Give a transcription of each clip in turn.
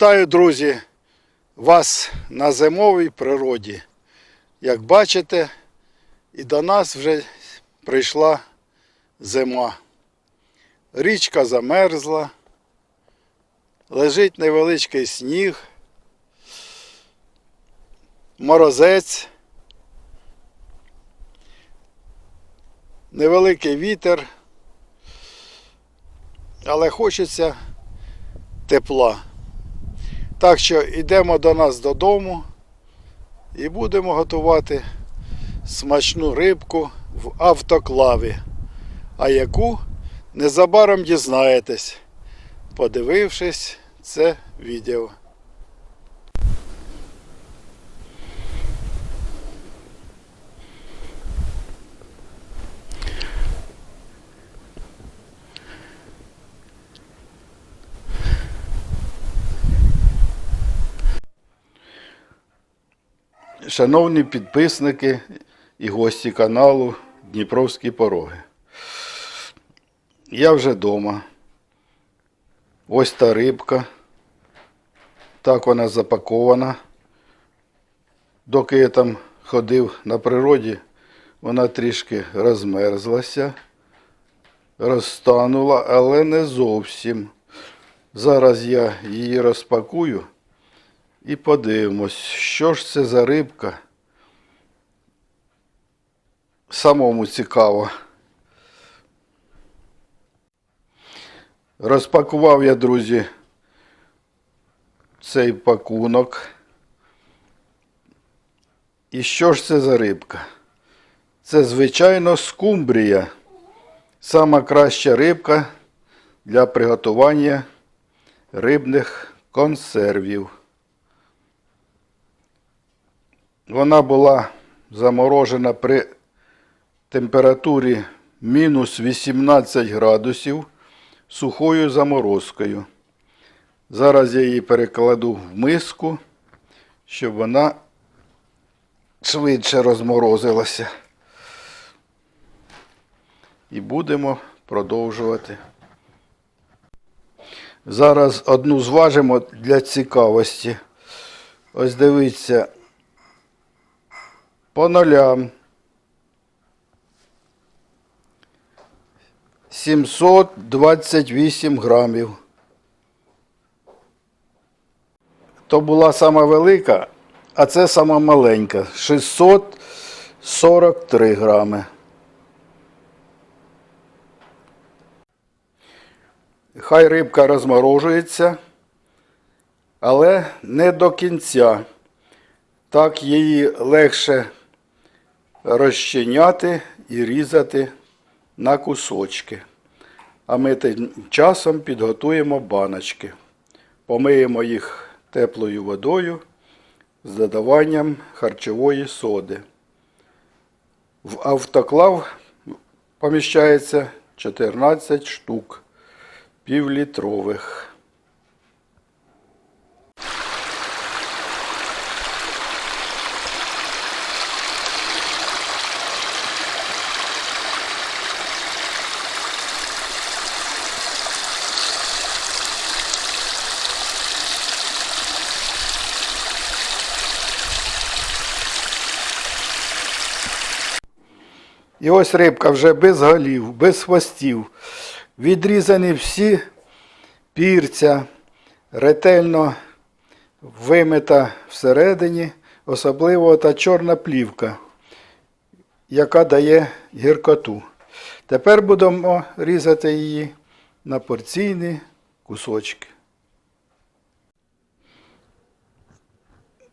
Вітаю, друзі, вас на зимовій природі. Як бачите, і до нас вже прийшла зима. Річка замерзла, лежить невеличкий сніг, морозець, невеликий вітер, але хочеться тепла. Так що йдемо до нас додому і будемо готувати смачну рибку в автоклаві. А яку незабаром дізнаєтесь, подивившись це відео. Шановні підписники і гості каналу Дніпровські пороги. Я вже вдома. Ось та рибка. Так вона запакована. Доки я там ходив на природі, вона трішки розмерзлася, розтанула, але не зовсім. Зараз я її розпакую. І подивимось, що ж це за рибка. Самому цікаво. Розпакував я, друзі, цей пакунок. І що ж це за рибка? Це, звичайно, скумбрія. Сама краща рибка для приготування рибних консервів. Вона була заморожена при температурі мінус 18 градусів сухою заморозкою. Зараз я її перекладу в миску, щоб вона швидше розморозилася. І будемо продовжувати. Зараз одну зважимо для цікавості. Ось дивіться по нолям. 728 грамів. То була сама велика, а це сама маленька. 643 грами. Хай рибка розморожується, але не до кінця. Так її легше розчиняти і різати на кусочки. А ми тим часом підготуємо баночки. Помиємо їх теплою водою з додаванням харчової соди. В автоклав поміщається 14 штук півлітрових. І ось рибка вже без голів, без хвостів. Відрізані всі пірця, ретельно вимита всередині, особливо та чорна плівка, яка дає гіркоту. Тепер будемо різати її на порційні кусочки.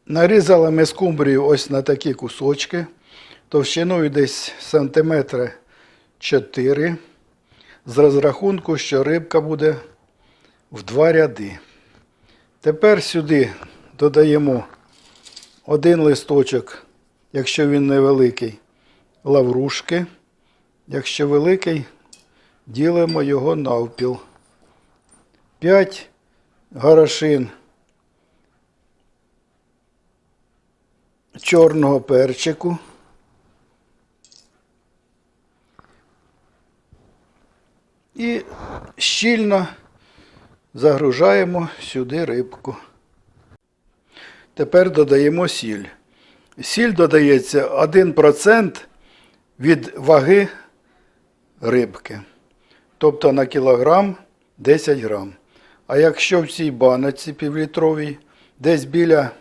Нарізали ми скумбрію ось на такі кусочки, товщиною десь сантиметри 4, з розрахунку, що рибка буде в два ряди. Тепер сюди додаємо один листочок, якщо він невеликий, лаврушки. Якщо великий, ділимо його навпіл. 5 горошин чорного перчику. І щільно загружаємо сюди рибку. Тепер додаємо сіль. Сіль додається 1% від ваги рибки. Тобто на кілограм 10 грам. А якщо в цій баночці півлітровій десь біля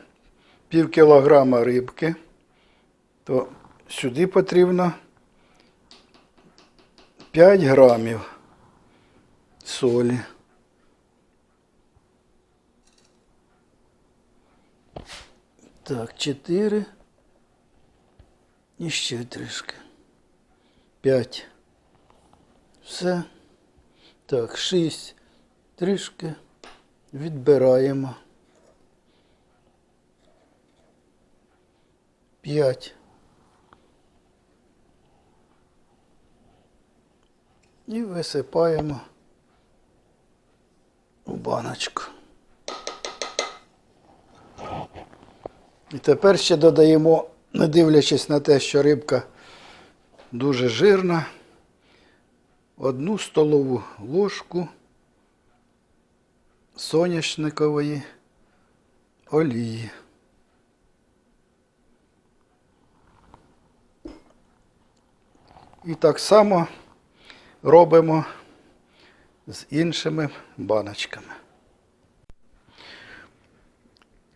пів кілограма рибки, то сюди потрібно 5 грамів солі. Так, 4 і ще трішки. 5. Все. Так, 6. Трішки відбираємо. 5. І висипаємо баночку. І тепер ще додаємо, не дивлячись на те, що рибка дуже жирна, одну столову ложку соняшникової олії. І так само робимо з іншими баночками.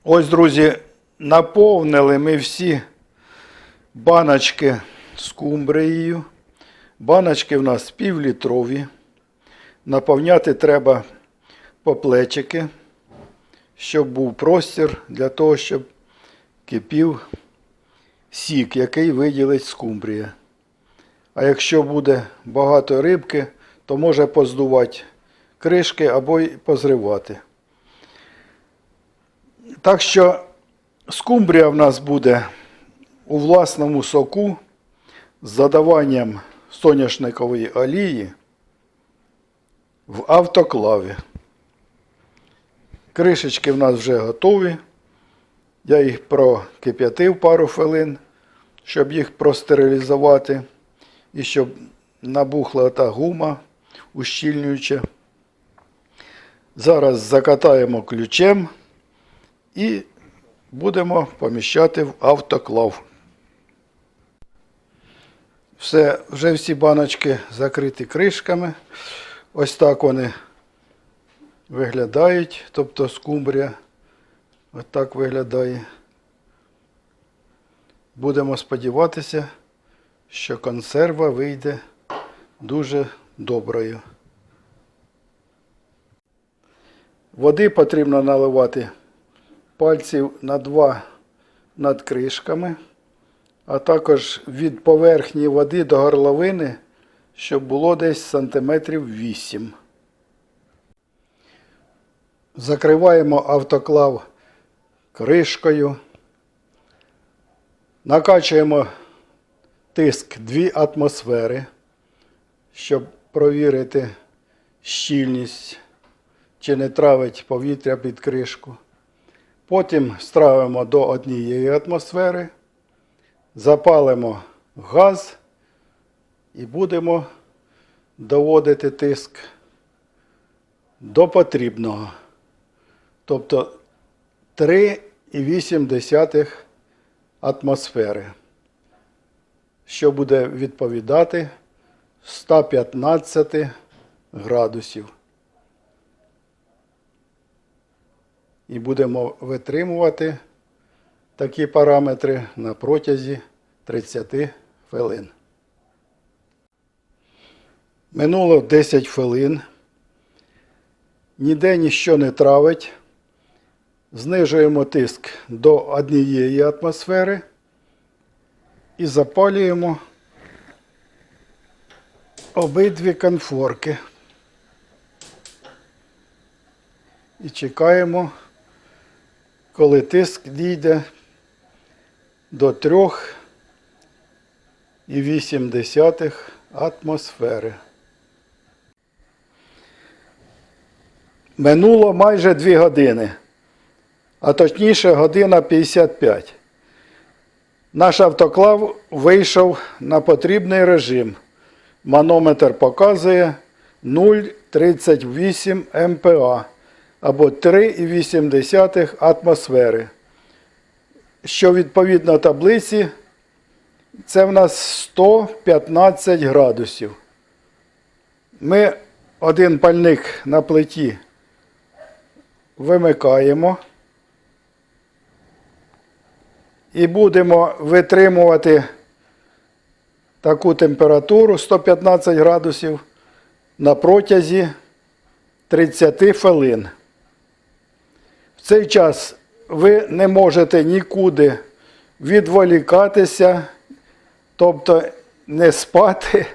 Ось, друзі, наповнили ми всі баночки з кумбрією. Баночки в нас півлітрові. Наповняти треба по плечики, щоб був простір для того, щоб кипів сік, який виділить скумбрія. А якщо буде багато рибки, то може поздувати кришки або й позривати. Так що скумбрія в нас буде у власному соку з задаванням соняшникової олії в автоклаві. Кришечки в нас вже готові. Я їх прокип'ятив пару хвилин, щоб їх простерилізувати і щоб набухла та гума ущільнююча. Зараз закатаємо ключем і будемо поміщати в автоклав. Все, вже всі баночки закриті кришками. Ось так вони виглядають, тобто скумбрія. Ось так виглядає. Будемо сподіватися, що консерва вийде дуже доброю. Води потрібно наливати пальців на два над кришками, а також від поверхні води до горловини, щоб було десь сантиметрів 8. Закриваємо автоклав кришкою. Накачуємо тиск 2 атмосфери, щоб провірити щільність, чи не травить повітря під кришку. Потім стравимо до однієї атмосфери, запалимо газ і будемо доводити тиск до потрібного. Тобто 3,8 атмосфери, що буде відповідати 115 градусів. І будемо витримувати такі параметри на протязі 30 хвилин. Минуло 10 хвилин. Ніде ніщо не травить. Знижуємо тиск до однієї атмосфери і запалюємо обидві конфорки. І чекаємо, коли тиск дійде до 3,8 атмосфери. Минуло майже 2 години, а точніше година 55. Наш автоклав вийшов на потрібний режим. Манометр показує 0,38 МПА або 3,8 атмосфери. що відповідно таблиці, це в нас 115 градусів. Ми один пальник на плиті вимикаємо і будемо витримувати таку температуру 115 градусів на протязі 30 хвилин. В цей час ви не можете нікуди відволікатися, тобто не спати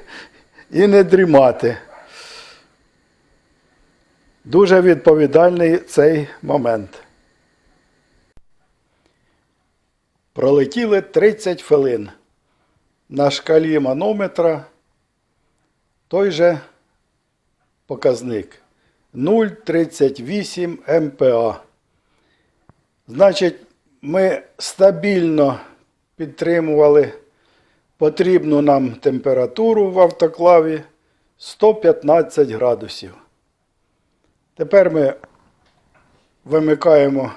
і не дрімати. Дуже відповідальний цей момент. Пролетіли 30 хвилин. На шкалі манометра той же показник 0,38 МПА. Значить, ми стабільно підтримували потрібну нам температуру в автоклаві 115 градусів. Тепер ми вимикаємо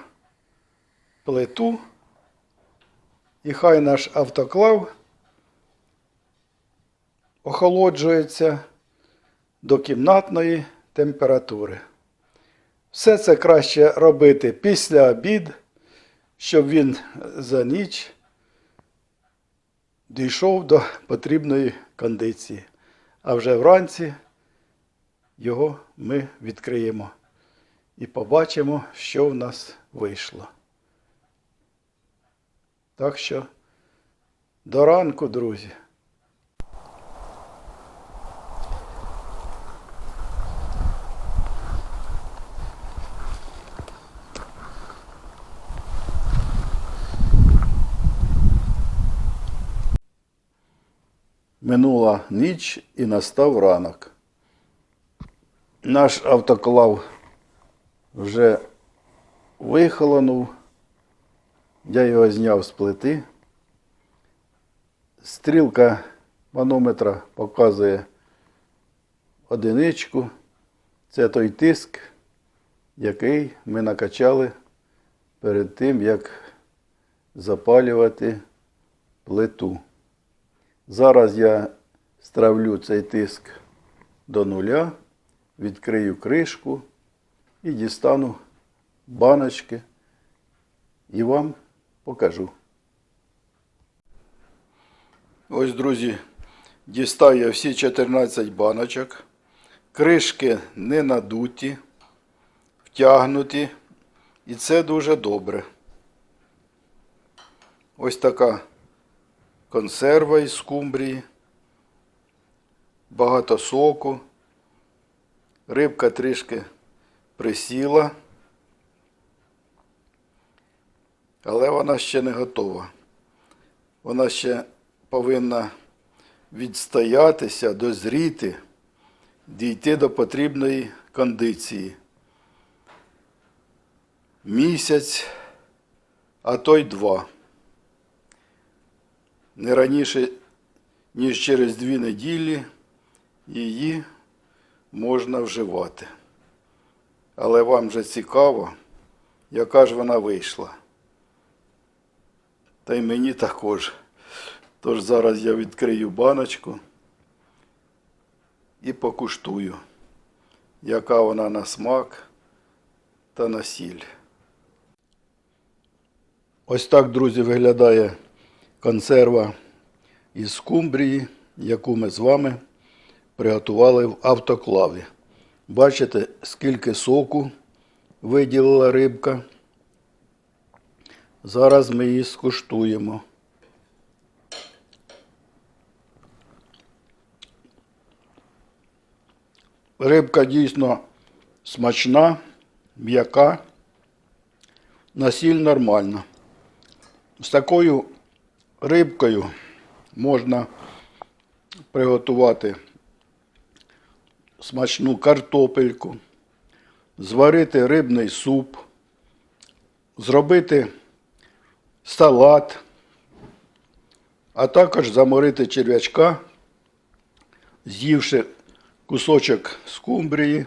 плиту і хай наш автоклав охолоджується до кімнатної температури. Все це краще робити після обід, щоб він за ніч дійшов до потрібної кондиції. А вже вранці його ми відкриємо і побачимо, що в нас вийшло. Так що до ранку, друзі. Минула ніч і настав ранок. Наш автоклав вже вихолонув. Я його зняв з плити. Стрілка манометра показує одиничку. Це той тиск, який ми накачали перед тим, як запалювати плиту. Зараз я стравлю цей тиск до нуля, відкрию кришку і дістану баночки і вам покажу. Ось, друзі, дістаю я всі 14 баночок. Кришки не надуті, втягнуті. І це дуже добре. Ось така консерва із скумбрії, багато соку, рибка трішки присіла, але вона ще не готова. Вона ще повинна відстоятися, дозріти, дійти до потрібної кондиції. Місяць, а то й два не раніше, ніж через дві неділі її можна вживати. Але вам же цікаво, яка ж вона вийшла. Та й мені також. Тож зараз я відкрию баночку і покуштую, яка вона на смак та на сіль. Ось так, друзі, виглядає консерва із скумбрії, яку ми з вами приготували в автоклаві. Бачите, скільки соку виділила рибка. Зараз ми її скуштуємо. Рибка дійсно смачна, м'яка, насіль нормальна. З такою рибкою можна приготувати смачну картопельку, зварити рибний суп, зробити салат, а також заморити черв'ячка, з'ївши кусочок скумбрії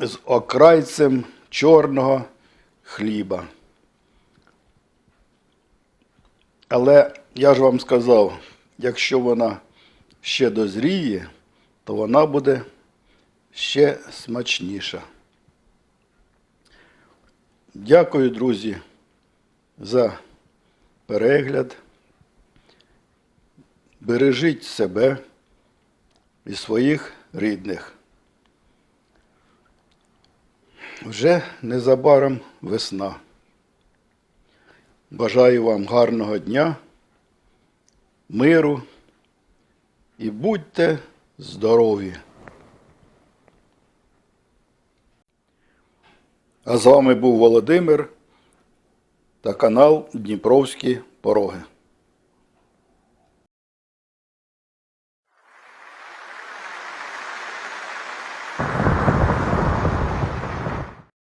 з окрайцем чорного хліба. Але я ж вам сказав, якщо вона ще дозріє, то вона буде ще смачніша. Дякую, друзі, за перегляд. Бережіть себе і своїх рідних. Вже незабаром весна. Бажаю вам гарного дня, миру і будьте здорові! А з вами був Володимир та канал Дніпровські Пороги.